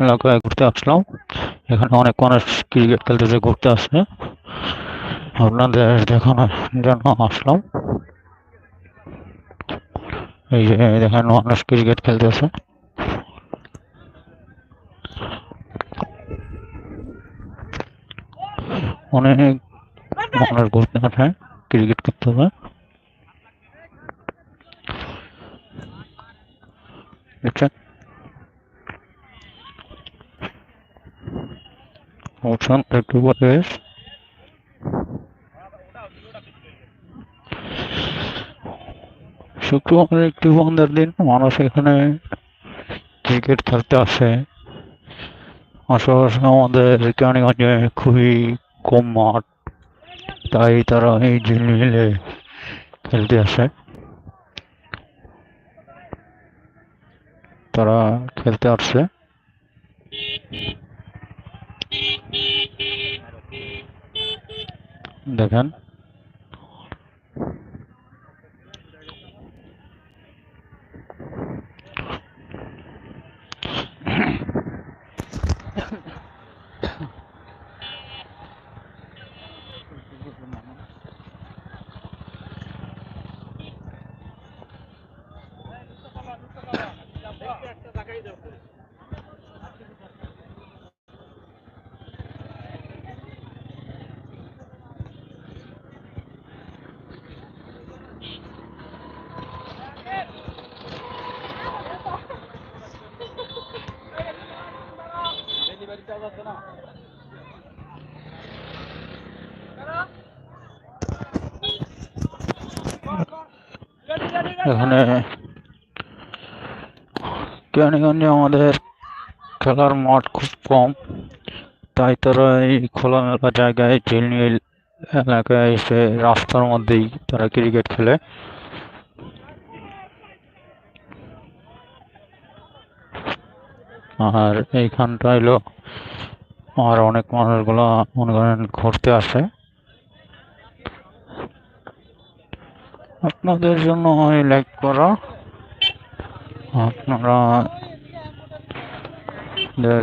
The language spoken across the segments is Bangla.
এলাকায় ঘুরতে আসলাম। এখানে অনেক মানুষ ক্রিকেট খেলতেছে, ঘুরতে আসছে। আপনাদের দেখানোর জন্য আসলাম। এই যে দেখেন মানুষ ক্রিকেট খেলতেছে। অনেক মানুষ ঘুরতে আসে ক্রিকেট খেলতে হবে দেখছেন? অপশন একটু পরিবেশ শুক্রবার একটি বন্ধের দিন মানুষ এখানে ক্রিকেট খেলতে আসে আশেপাশে আমাদের কেরানীগঞ্জে খুবই কম মাঠ তাই তারা এই ঝিলমিলে খেলতে আসে তারা খেলতে আসছে দেখেন। এখানে কেরানীগঞ্জে আমাদের খেলার মাঠ খুব কম। তাই তারা এই খোলামেলা জায়গায় ঝিলমিল এলাকায় এসে রাস্তার মধ্যেই তারা ক্রিকেট খেলে। আর এইখানটা হলো, আর অনেক মানুষগুলো মনে করেন ঘুরতে আসে। আপনাদের জন্য হয় লাইক করা। আপনারা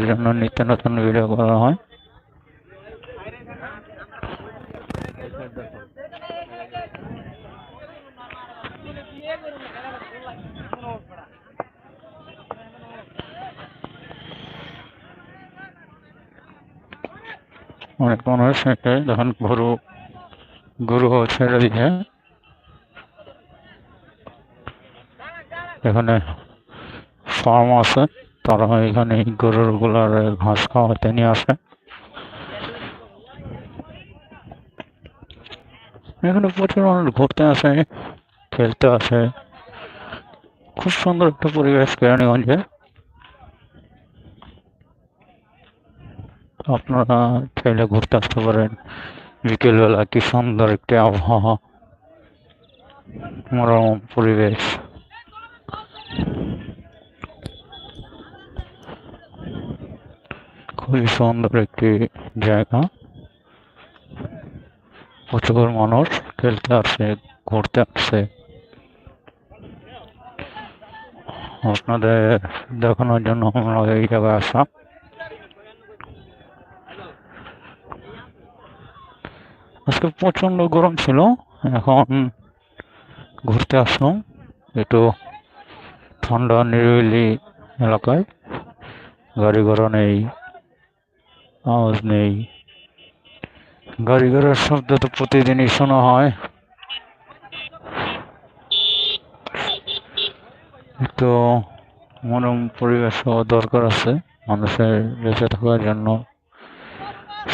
জন্য নিত্য নতুন ভিডিও করা হয়। অনেক মানুষ হেঁটে যখন গরু গরু ছেড়ে দিয়ে এখানে ফার্ম আছে। তারা এখানে গরুরগুলার ঘাস খাওয়াতে নিয়ে আসে। এখানে প্রচুর মানুষ ঘুরতে আসে, খেলতে আসে। খুব সুন্দর একটা পরিবেশ কেরানীগঞ্জে। আপনারা চাইলে ঘুরতে আসতে পারেন। বিকেলবেলা কি সুন্দর একটি আবহাওয়া। মনোরম পরিবেশ। খুবই সুন্দর একটি জায়গা। প্রচুর মানুষ খেলতে আসছে ঘুরতে আসছে আপনাদের দেখানোর জন্য আমরা এই জায়গায় আসা। আজকে প্রচণ্ড গরম ছিল, এখন ঘুরতে আসলাম। একটু ঠান্ডা, নিরিবিলি এলাকায়। গাড়ি ঘোড়া নেই। আওয়াজ নেই। গাড়ি ঘোড়ার শব্দ তো প্রতিদিনই শোনা হয়। তো মনোরম পরিবেশ হওয়া দরকার আছে। মানুষের বেঁচে থাকার জন্য,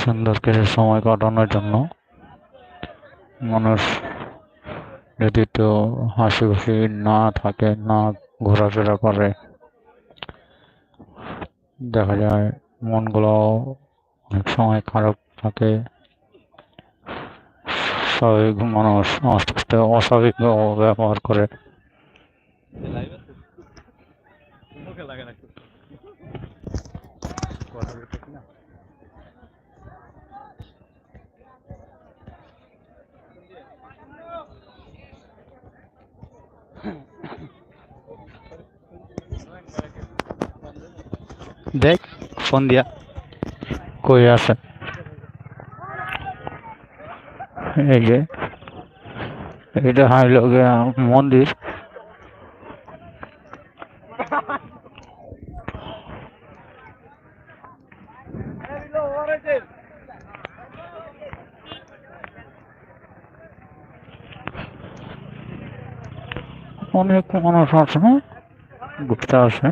সুন্দর কিছু সময় কাটানোর জন্য। মানুষ যদি তো হাসি খুশি না থাকে, না ঘোরাফেরা করে, দেখা যায় মনগুলো অনেক সময় খারাপ থাকে। স্বাভাবিক মানুষ আস্তে আস্তে অস্বাভাবিক ব্যবহার করে। দেখ ফোন দিয়া। কই আছে এই যে এটা হইল মন্দির। অনেক মানুষ আছে ঘুরতে আসে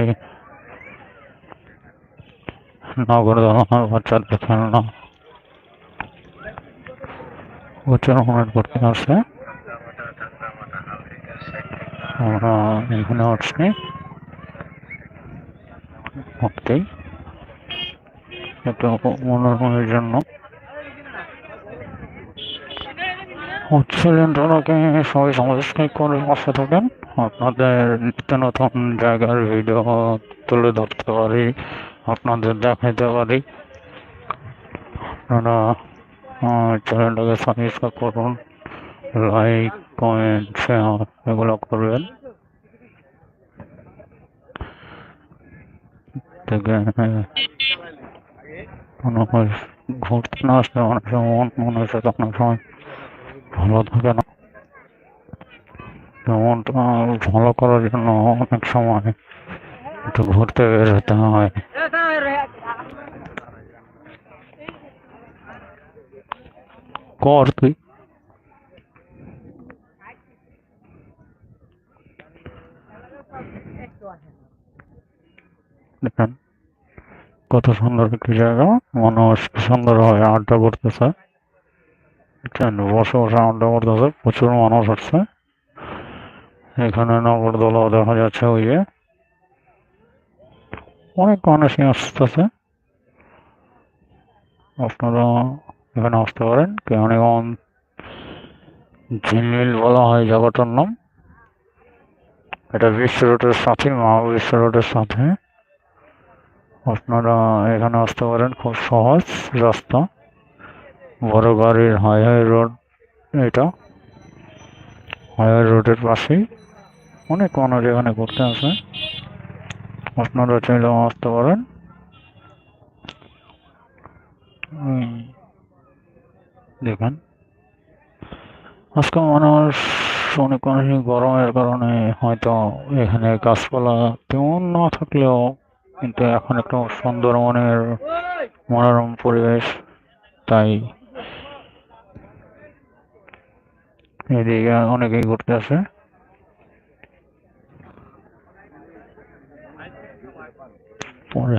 এই নগর বাচ্চাদের খেলনা উচ্চারণ করতে আসে আমরা এখানে আসছি একটু মনোরমের জন্য চ্যানেলটাকে সবাই সাবস্ক্রাইব করে পাশে থাকেন আপনাদের নিত্য নতুন জায়গার ভিডিও তুলে ধরতে পারি আপনাদের দেখাইতে পারি আপনারা চ্যানেলটাকে সাবস্ক্রাইব করুন লাইক কমেন্ট শেয়ার এগুলো করবেন। ঘুরতে না আসলে মানুষের মন মনে হচ্ছে অনেক সময় ভালো থাকে না মনটা ভালো করার জন্য অনেক সময় একটু ঘুরতে বের হতে হয়। কর তুই দেখেন, কত সুন্দর একটি জায়গা। মানুষ সুন্দর হয় আড্ডা করতেছে। বসে বসে আড্ডা করতেছে, প্রচুর মানুষ আসছে। এখানে নগরদোলা দেখা যাচ্ছে ওই যে। অনেক মানুষই আসতেছে। আপনারা এখানে আসতে পারেন। কেমন ঝিলমিল বলা হয় জায়গাটার নাম। এটা বিশ্ব রোডের সাথে, মহাবিশ্ব রোডের সাথে। আপনারা এখানে আসতে পারেন, খুব সহজ রাস্তা। বড় গাড়ির হাইওয়ে রোড এটা। হাই হাইওয়ে রোডের পাশেই। অনেক মানুষ এখানে ঘুরতে আসে। আপনারা চাইলেও আসতে পারেন। দেখেন। আজকে মানুষ অনেক মানুষই গরমের কারণে হয়তো এখানে গাছপালা তেমন না থাকলেও কিন্তু এখন একটু সুন্দরবনের মনোরম পরিবেশ, তাই এদিকে অনেকেই ঘুরতে আসে। পরে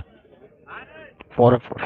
পরে পরে।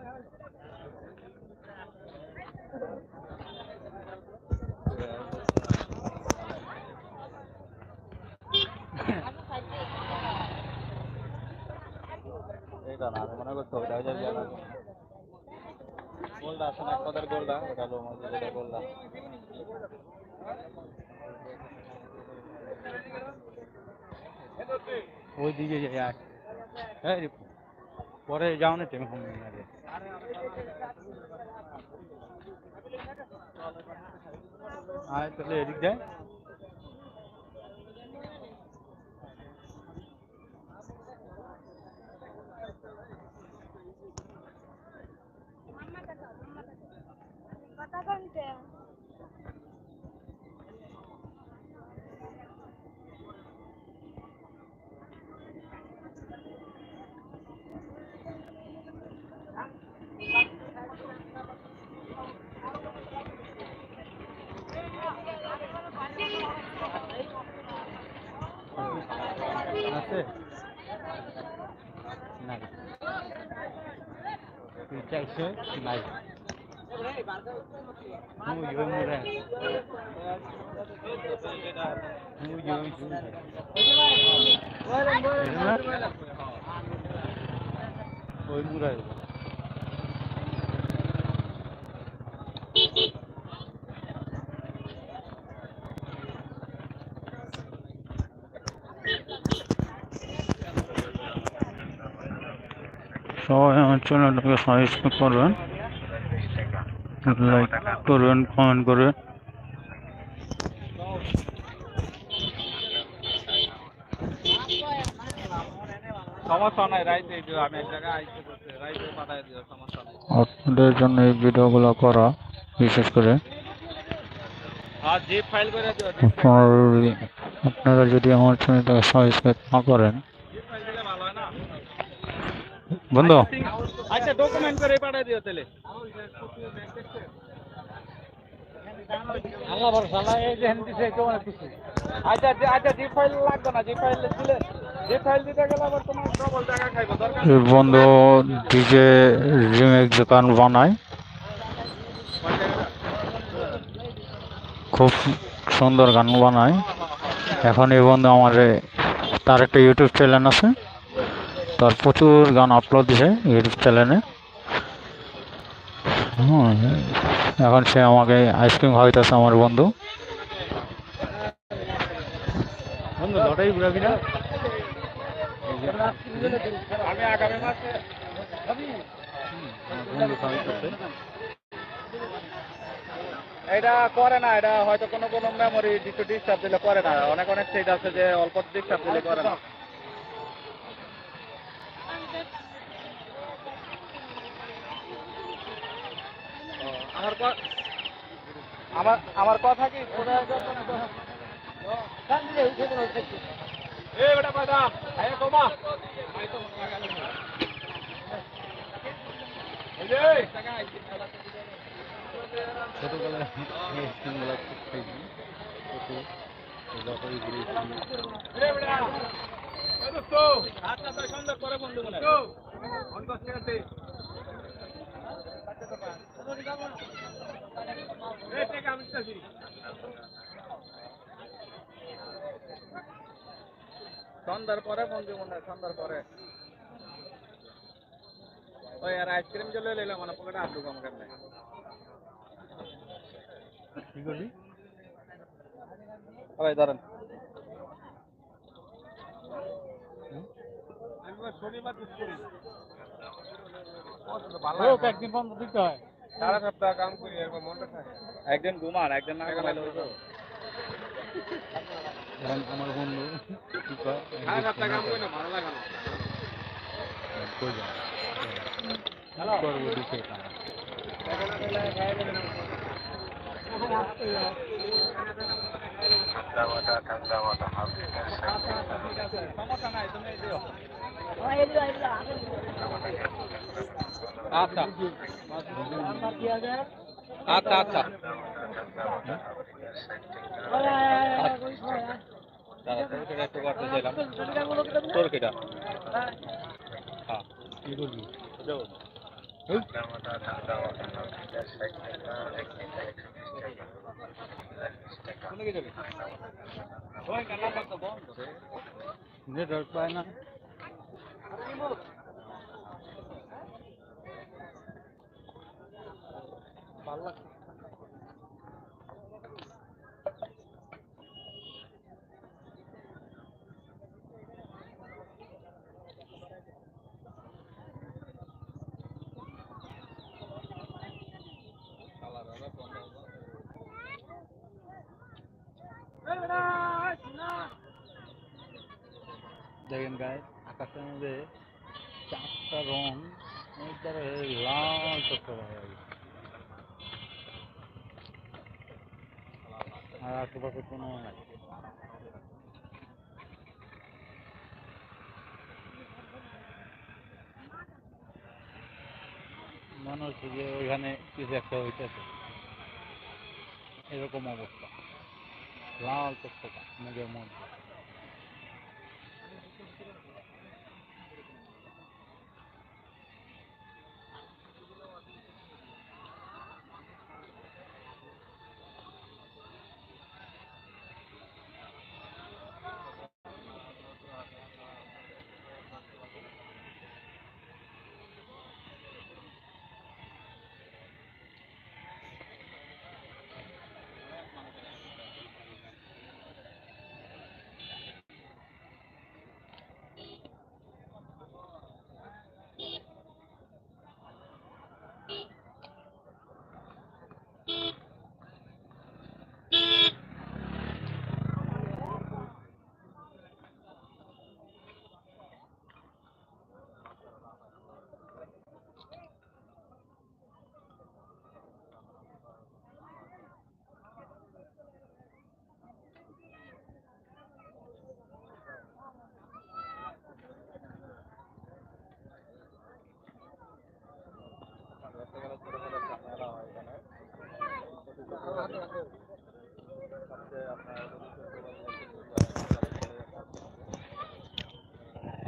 এটা না মনে হয়ে মাঝে ওই দিকে যাই এই পরে যাও না তুমি আগে। আয় তাহলে এদিক যায় কথা কোনটা আছে নাই তুই চাইছে নাই সবাই আমার চ্যানেলটাকে সাবস্ক্রাইব করবেন। লাইক করবেন কমেন্ট করে সমস্যা নাই রাইতে দিও আমি এক জায়গায় আইতে বলতে রাইতে পাঠাই দিও সমস্যা নাই। আপনাদের জন্য এই ভিডিওগুলো করা বিশেষ করে। আপনার যদি আমার চ্যানেলটাকে সাবস্ক্রাইব না করেন। বন্ধু। আচ্ছা ডকুমেন্ট করে পাঠাই দিও তাহলে। আল্লাহ ভরসা এই যে সে কেমন খুশি আচ্ছা আচ্ছা জি ফাইল লাগবে না জি ফাইল দিলে বন্ধু ডিজে রিমেক দোকান বানায় খুব সুন্দর গান বানায় এখন এই বন্ধু আমার তার একটা ইউটিউব চ্যানেল আছে। তার প্রচুর গান আপলোড দিছে ইউটিউব চ্যানেলে হুম, এখন সে আমাকে আইসক্রিম খাওয়াইতেছে আমার বন্ধু। বন্ধু লটাই ঘুরাবি না? আমি আগামী মাসে এটা করে না এটা হয়তো কোনো কোনো মেমোরি ডিস্টার্ব দিলে করে না। অনেক অনেক সেট আছে যে অল্প ডিস্টার্ব দিলে করে না। আমার ক- আমার আমার কথা কি ছোটবেলায় করে বন্ধু মনে সন্ধ্যার পরে বন্ধু মনে হয় সন্ধ্যার পরে। ওই আর আইসক্রিম চলে এলাম মানে পকেটে হাত ঢুকাম কেমনে? কি করবি ভাই ধরেন শনিবার একদিন বন্ধ দিতে হয়। সারা সপ্তাহ কাম করি এরকম মনটা থাকে। একদিন ঘুমান একদিন না ঘুমাইলে হতো আমার বন্ধু সারা সপ্তাহ কাম করি না ভালো লাগে না। করব দিকে সমস্যা নাই তুমি দিও আচ্ছা। আচ্ছা আচ্ছা। একটু করতে চাইলাম। তোর কেটা? হ্যাঁ। কি করবি নেটওয়ার্ক পায় না। ভালো লাগছে দেখেন গায়ে আকাশের মধ্যে চারটা রং লাল চক্কর আর আশেপাশে কোনো মনে হচ্ছে যে ওইখানে কিছু একটা হইতেছে। এরকম অবস্থা। লাল চকচকা, মুখের মধ্যে।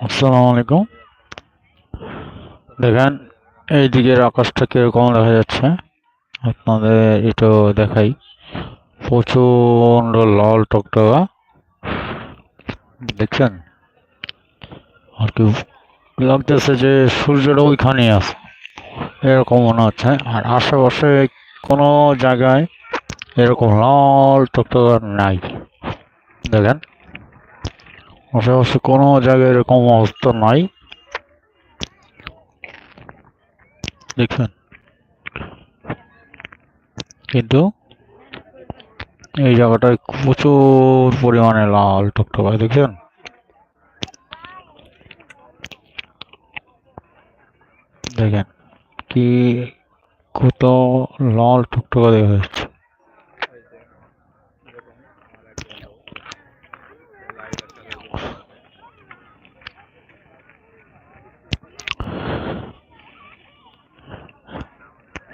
আসসালামু আলাইকুম। দেখেন এই দিকের আকাশটা কীরকম দেখা যাচ্ছে? আপনাদের এটা দেখাই। প্রচণ্ড লাল টকটকা। দেখছেন? আর কি লাগতেছে যে সূর্যটা ওইখানেই আছে। এরকম মনে হচ্ছে আর আশেপাশে কোনো জায়গায় এরকম লাল টকটকা নাই। দেখেন। আশেপাশে কোনো জায়গায় এরকম অবস্থা নাই। দেখছেন? কিন্তু এই জায়গাটায় প্রচুর পরিমাণে লাল টকটকা দেখছেন? দেখেন কি কত লাল টকটকা দেখা যাচ্ছে।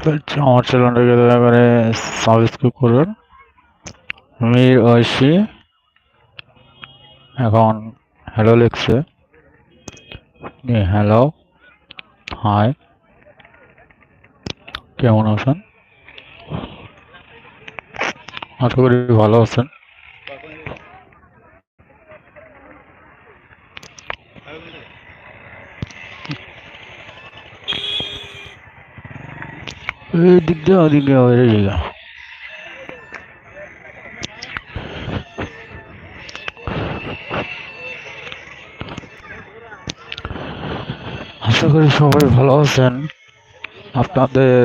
বলছি, আমার চ্যানেলটাকে দয়া করে সাবস্ক্রাইব করবেন। মির ঐশী এখন হ্যালো লিখছে। হ্যালো হাই কেমন আছেন? আশা করি ভালো আছেন। এই দিক দিয়ে ওদিক দিয়ে ওই জায়গা আশা করি সবাই ভালো আছেন। আপনাদের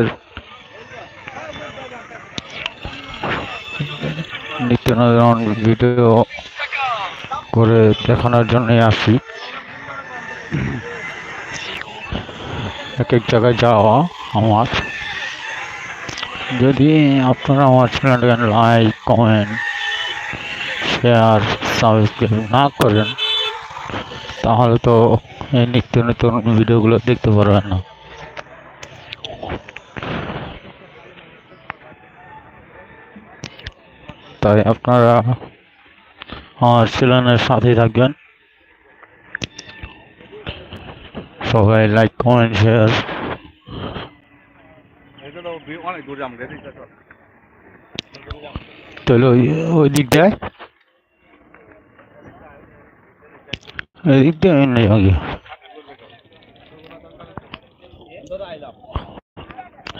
নিত্য নতুন ভিডিও করে দেখানোর জন্যই আসি। এক এক জায়গায় যাওয়া আমার। যদি আপনারা আমার চ্যানেলটাকে লাইক কমেন্ট শেয়ার সাবস্ক্রাইব না করেন, তাহলে তো এই নিত্য নতুন ভিডিওগুলো দেখতে পারবেন না। তাই আপনারা আমার চ্যানেলের সাথে থাকবেন। সবাই লাইক কমেন্ট শেয়ার অনেক দূরে দিতে তাহলে ওই ওই দিক দিয়ে দিক দিয়ে নেই আগে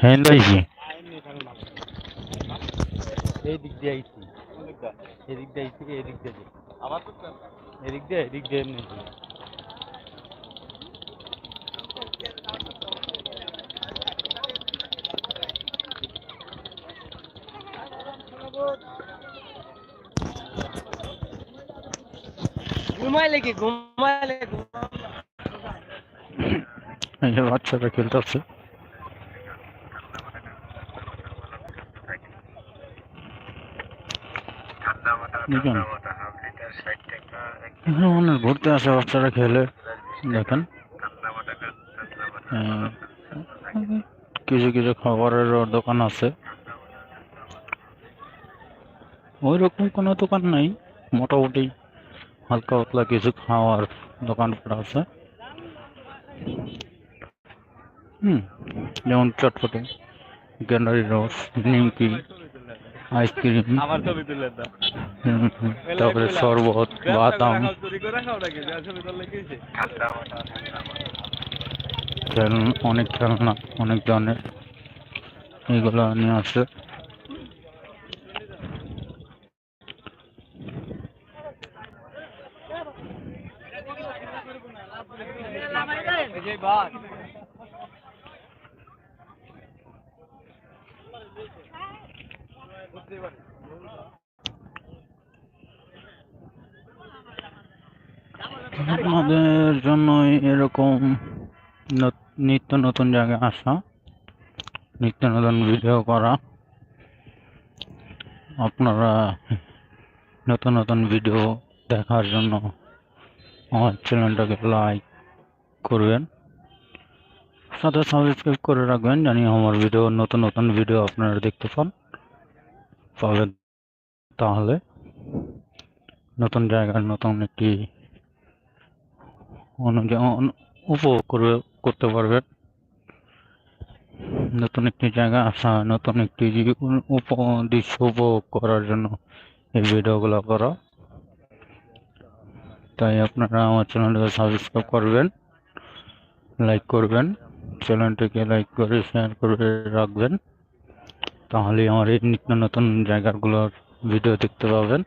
হ্যাঁ এই দিক দিয়ে আইছি। এদিক দিয়ে আইছি এদিক দিয়ে। আবার তো এদিক দিয়ে এদিক দিয়ে এমনি ঘুমাইলে কি? ঘুমাইলে দেখেন। ঘুরতে আসে বাচ্চারা খেলে। দেখেন। কিছু কিছু খাবারের দোকান আছে। ওই রকম কোনো দোকান নাই, মোটামুটি। হালকা পাতলা কিছু খাওয়ার দোকানপাট আছে। হুম যেমন চটপটে গ্যান্ডারি রস নিমকি আইসক্রিম তারপরে শরবত বাদাম। করে অনেক খেলনা অনেক ধরনের এগুলো নিয়ে আসে এই যে বাস আমাদের জন্য এরকম নত- নিত্য নতুন জায়গায় আসা, নিত্য নতুন ভিডিও করা। আপনারা নতুন নতুন ভিডিও দেখার জন্য আমার চ্যানেলটাকে লাইক করবেন। সাথে সাবস্ক্রাইব করে রাখবেন, জানি আমার ভিডিও নতুন নতুন ভিডিও আপনারা দেখতে পান। পাবেন তাহলে। নতুন জায়গার নতুন একটি উপভোগ করবে, করতে পারবেন। নতুন একটি জায়গা আসা, নতুন একটি উপ- দৃশ্য উপভোগ করার জন্য এই ভিডিওগুলো করা। তাই আপনারা আমার চ্যানেলটিকে সাবস্ক্রাইব করবেন লাইক করবেন। চ্যানেলটিকে লাইক করে, শেয়ার করে রাখবেন। তাহলে আমার এই নিত্য নতুন জায়গাগুলোর ভিডিও দেখতে পাবেন।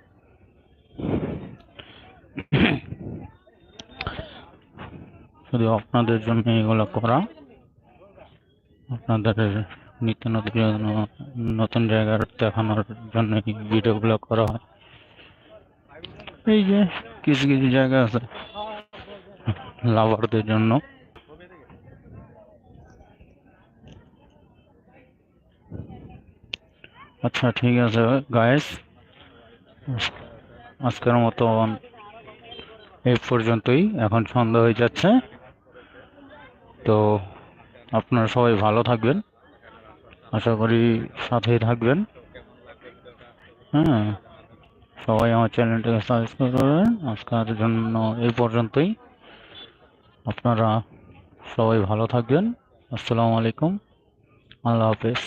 শুধু আপনাদের জন্য এগুলো করা। আপনাদের নিত্য নতুন নতুন জায়গার দেখানোর জন্য এই ভিডিওগুলো করা হয়। এই যে, কিছু কিছু জায়গা আছে। লাভারদের জন্য। আচ্ছা ঠিক আছে গায়েস আজকের মতো এই পর্যন্তই। এখন সন্ধ্যা হয়ে যাচ্ছে। তো আপনারা সবাই ভালো থাকবেন। আশা করি সাথেই থাকবেন। হ্যাঁ সবাই আমার চ্যানেলটাকে সাবস্ক্রাইব করবেন। আজকের জন্য এই পর্যন্তই। আপনারা সবাই ভালো থাকবেন। আসসালামু আলাইকুম। আল্লাহ হাফেজ।